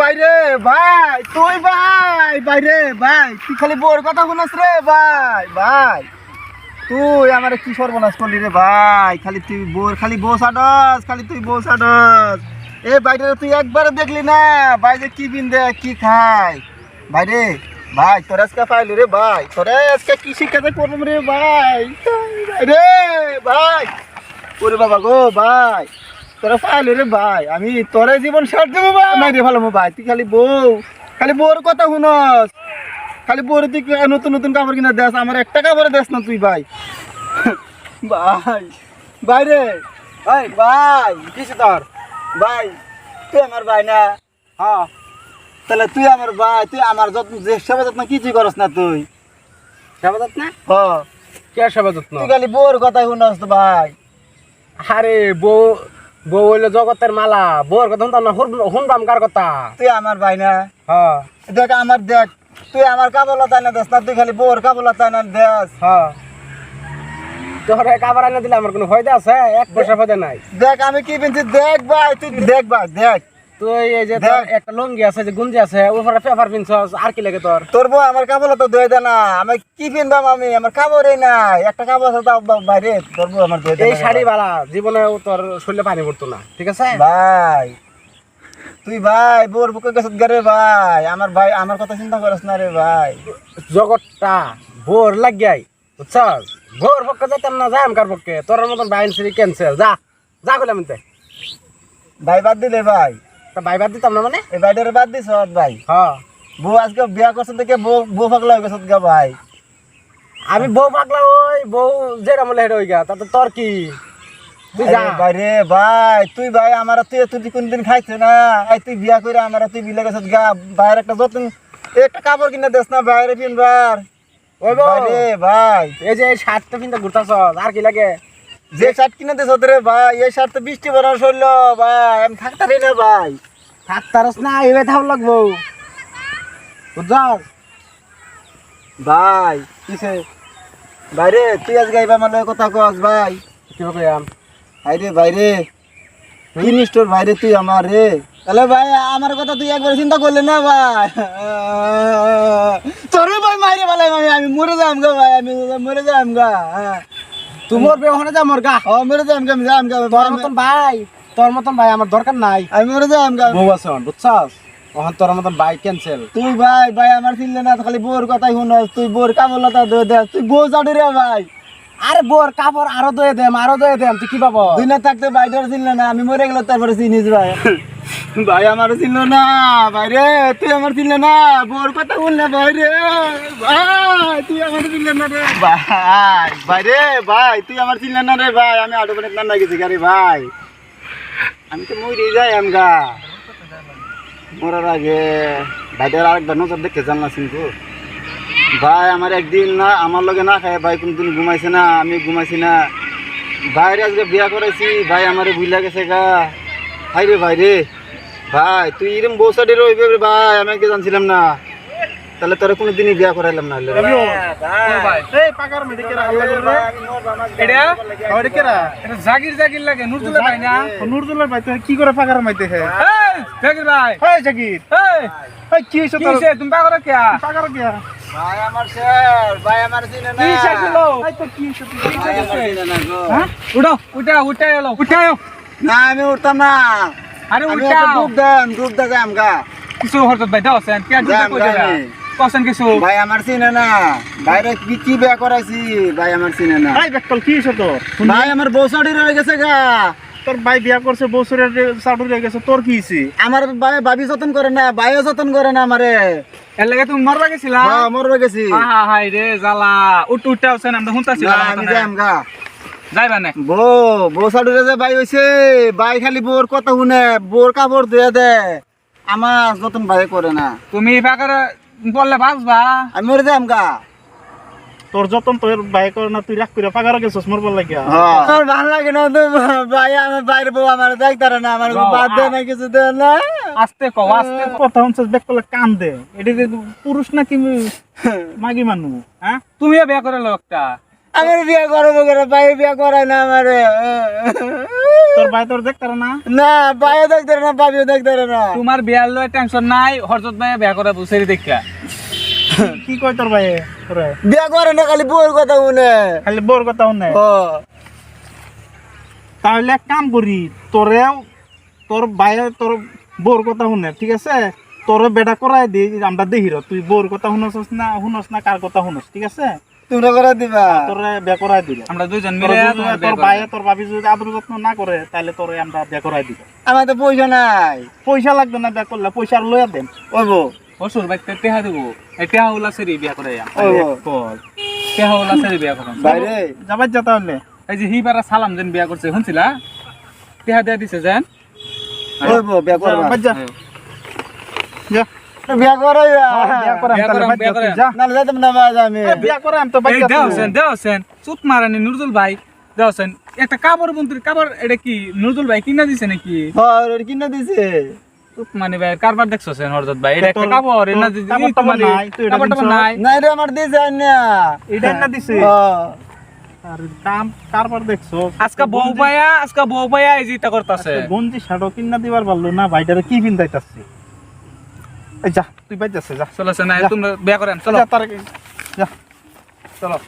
বাইরে, ভাই, তুই ভাই, বাইরে, ভাই, তুই খালি বোর কথা শুনাস রে, ভাই ভাই। তুই আমার কি সর্বনাশ করলি রে, ভাই? খালি তুই বোর, খালি বউ সাডস খালি তুই বউ সাডস এ বাইরে তুই একবারে দেখলি না যে কি বিন্দে, কি খায়? বাইরে, ভাই, তোর আজকে পাইলি রে, ভাই, তোর আজকে কি শিক্ষাতে করব রে ভাই রে, ভাই। ওরে বাবা গো, ভাই। তোরা পাইলি রে ভাই আমি তোরে জীবন শেষ দেবো ভাই। নাই রে ভালো ভাই তুই খালি বউ খালি বউর কথা শুনস। খালি বউর তুই নতুন নতুন কাপড় কিনা দেস আমার একটা কাপড় দেস না তুই ভাই। ভাই ভাই রে ভাই ভাই কিসে তোর ভাই তুই আমার ভাই না? হ্যাঁ তাহলে তুই আমার ভাই তুই আমার যত্ন যে সেবা যত্ন কিছুই করস না তুই। সেবা যত্ন? হ কে সেবা যত্ন তুই খালি বউর কথা শুনস তো ভাই। আরে বউ বউ হইল জগতের মালা বউর কথা শুনতাম না শুনতাম কার কথা? তুই আমার ভাই না? হ্যাঁ। দেখ আমার দেখ তুই আমার তাই না দেশ না তুই খালি বউর তাই না দেশ হ্যাঁ। তোর কাবার আনে দিলে আমার কোনো ফায়দা আছে? এক পয়সা ফায়দা নাই। দেখ আমি কি পিনছি? দেখ ভাই তুই দেখ ভাই দেখ। তুই এই যে। একটা লুঙ্গি আছে যে গুঞ্জি আছে উপরে পেপার পিনছস আর কি লাগে তোর? তোর বউ আমার কাবলতা দয়ে দে না আমি কি পিনবাম আমি? আমার কাপড়ই নাই। একটা কাপড় আছে তাও বাইরে তোর বউ আমার দয়ে দে এই না। শাড়ি বালা জীবনে তোর শরীরে পানি পড়তো না ঠিক আছে? ভাই তুই ভাই বুকে গেছত ভাই আমার ভাই আমার কথা চিন্তা করিস না রে ভাই। জগৎটা বোর লাগিয়াই বুঝছস? বোর পক্ষে যাইতাম না যাই কার পক্ষে? তোর মতন বাইন যা যা ভাই বাদ দিলে ভাই। তা ভাই বাদ দিতাম না মানে? এই ভাইটারে বাদ দিছ ভাই? হ্যাঁ। বউ আজকে বিয়া করছে দেখে বউ বউ পাগলা হয়ে গেছত গা ভাই। আমি বউ পাগলা ওই বউ মলে হেড হই গা তাতে তোর কি? তুই যা। আরে ভাই তুই ভাই আমার তুই তুই কোনদিন খাইছে না? এই তুই বিয়া করে আমার তুই বিলে গেছত গা। ভাইয়ের একটা যতন একটা কাপড় কিনে দেস না বাইরে পিনবার? ওই ভাই রে ভাই। এই যে শার্টটা পিনতে ঘুরতাছ আর কি লাগে? যে শার্ট কিনে দেছ রে ভাই, এই শার্ট তো বৃষ্টি বরার শৈল, ভাই, আমি থাকতারি না, ভাই। থাকতারস না এবার থাম লাগবো। বুঝছস ভাই, কিসে? বাইরে তুই আজ গাইবা লগে কথা কস, ভাই। কি কইয়াম আইরে ভাইরে কি নিষ্ঠুর ভাইরে তুই আমার রে। তাহলে ভাই, আমার কথা তুই একবার চিন্তা করলে না, ভাই? তোরে ভাই মাইরে আমি আমি মরে যাম গা, ভাই, আমি মরে যাম গা হ্যাঁ। তুই মরবে ওখানে যা মোর গা? ও মরে যাম গা আমি যাম গা তোর মতন ভাই তোর মতন ভাই আমার দরকার নাই। আমি মরে যাম গা বউ আছে বুঝছস? ওখান তোর মতন ভাই ক্যান্সেল তুই ভাই ভাই আমার চিনলে না খালি বোর কথাই শুনস তুই বোর কামলতা দে দে তুই বউ চাডি রে ভাই। আরে বোর কাপড় আরও দয়ে দেম আরও দয়ে দেম তুই কি পাবো তুই না থাকতে ভাইটার চিনলে না আমি মরে গেলে তারপরে চিনিস ভাই। ভাই, আমার চিনল না, ভাই রে, তুই আমার চিনলে না, বোর কথা বললে ভাই রে, ভাই, তুই আমার চিনলে না রে। ভাই ভাইরে ভাই, তুই আমার চিনলে না রে, ভাই, আমি আটো করে কান্না গেছি, গাড়ি, ভাই। আমি তো মরে যাই আমগা মরার আগে ভাইটার আরেকবার নজর দেখতে জানলা কিন্তু ভাই, আমার একদিন না, আমার লগে না খায়, ভাই, কোনদিন ঘুমাইছে না, আমি ঘুমাইছি না। ভাইরে আজকে বিয়া করাইছি, ভাই, আমারে ভুইলা গেছে গা। ভাই রে ভাই রে। ভাই তুই এরম বৌসাডি রইবে রে ভাই আমি আগে জানছিলাম না। তাহলে তোরা কোনোদিনই বিয়া করাইলাম না জাগির জাগির লাগে নুরজুলের ভাই না? নুরজুলের ভাই তুই কি করে পাকার মধ্যে হে? জাগির ভাই। এই জাগির। এই। এই কি হইছে তোর? কি তুমি পাকার কে? পাকার কে? ভাই আমার স্যার ভাই আমার চিনে না। কি শেষল এই তো কি হইছে? কি গো। হ্যাঁ? উঠো উঠা উঠা এলো। উঠাও না আমি উঠতাম না। আরে আমি ডুব দেন ডুব দে যাম গা। কিছু হরত ভাই দাও সেন কে যাম, কই যাবে। কসন কিছু? ভাই আমার চিনে না। ভাইরে কি কি বিয়া করাইছি? ভাই আমার চিনে না। ভাই বেকল কি হইছে তোর? ভাই আমার বৌসাডি রয়ে গেছে গা। তোর ভাই বিয়া করছে বছরের সাডু রে গেছে তোর কি হইছে? আমার ভাই ভাবি যতন করে না ভাইও যতন করে না আমারে। এর লাগে তুমি মরবা গেছিলা? হ্যাঁ মরবে গেছি। আহা হাই রে জালা উঠ উঠা আছে আমরা না, শুনতাছিলাম আমি যাম গা। যাইবা না। বো বউ সাডুরে যে বাই হইছে বাই খালি বোর কথা শুনে বোর কাপড় দিয়ে দে। আমার যতন ভাই করে না। তুমি ফাঁকার বললে বাঁচবা। আমি মরে যাম গা। তোর যতন তোর ভাই করে না তুই রাখ করে ফাঁকার গেছিস মোর বল লাগিয়া। আমার ভালো লাগে না তো ভাই আমার বাইরে বউ আমার দেখতারে না আমার বাদ দে না কিছু দে না। আস্তে কও আস্তে কথা হচ্ছে দেখ করলে কান দে। এটা পুরুষ নাকি মাগি মানু হ্যাঁ? তুমিও বিয়া করে লোকটা আমার বিয়ে করব করে ভাই বিয়ে করায় না আমারে। তোর ভাই তোর দেখতে না? না ভাইও দেখতে না ভাবিও দেখতে না। তোমার বিয়ার লয় টেনশন নাই হরজত ভাই বিয়া করা বুঝেরি দেখা কি কয় তোর ভাই বিয়া করে না খালি বউর কথা শুনে। খালি বোর কথা শুনে? তাহলে এক কাম করি তোরেও তোর ভাইয়ে তোর বোর কথা শুনে ঠিক আছে? তোরে বেটা করাই দি আমরা দেখি তুই বোর কথা শুনছস না শুনস না কার কথা শুনস ঠিক আছে? তোমরা করে দিবা। তোরে বে করাই দিল আমরা দুইজন মিলে যদি- তোমার তোর ভাই তোর ভাবি যদি আদর যত্ন না করে তাহলে তোরে আমরা বে করাই দিব। আমার তো পয়সা নাই। পয়সা লাগবে না বে করলে পয়সা আর লইয়া দেন। ওই অসুর বাইতে টেহা দেবো। এই টেহা উলা সেরি বিয়া করে ওই টেহা উলা সেরি বিয়া করো বাইরে। যাবার যা তাহলে। এই যে হিবারা সালাম যেন বিয়া করছে শুনছিলা? টেহা দিয়া দিছে যেন। ওই বউ বিয়া করবা। যা। যা। বিয়া করাইবা বিয়া করে তাহলে বিয়া করাম। যা যাইতাম না বাজ আমি। বিয়া করে তো বাদ এই যা দেও তুই। সেন দেও মারানি নুরজুল ভাই দেও একটা কাপড় বন্তুর কাপড় এটা কি নুরজুল ভাই কিনা দিছে নাকি? হর কিনে দিছে। মানে ভাই কারবার দেখছ হরজত ভাই। এটা একটা কাপড় এনা তোর কাপড় নাই, তুই এটা কাপড় টাপড় দিছস? নাই। নাই রে আমার দিছে না এটা না দিছে? ও আর কাম কারবার দেখছ? আজকা বউ পায়া আজকা বউ পায়া এই যেটা করতাছে। গঞ্জি শাড়ো কিনা দিবার পারল না ভাইটারে কি পিন্দাইতাছে যা তুই যাচ্ছে যা চলো না তোমরা বিয়া করেন চলো। যা তার যা চলো।